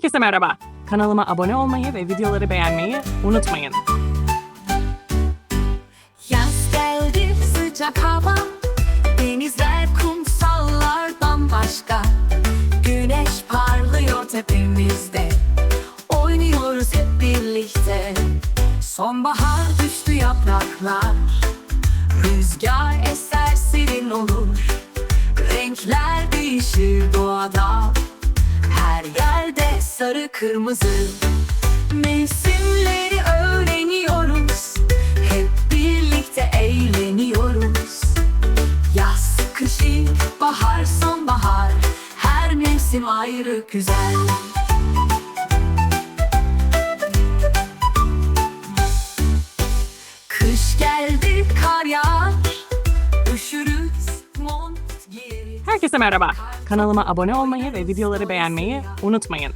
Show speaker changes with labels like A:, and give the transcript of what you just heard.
A: Herkese merhaba. Kanalıma abone olmayı ve videoları beğenmeyi unutmayın.
B: Yaz geldi sıcak hava. Denizler kumsallar bambaşka Güneş parlıyor tepemizde. Oynuyoruz hep birlikte. Sonbahar düştü yapraklar. Rüzgar eser serin olur. Renkler değişir doğada sarı kırmızı. Mevsimleri öğreniyoruz. Hep birlikte eğleniyoruz. Yaz, kış, bahar, sonbahar. Her mevsim ayrı güzel. Kış geldi kar yağar. Üşürüz mont giyeriz
A: Herkese merhaba. Kanalıma abone olmayı ve videoları beğenmeyi unutmayın.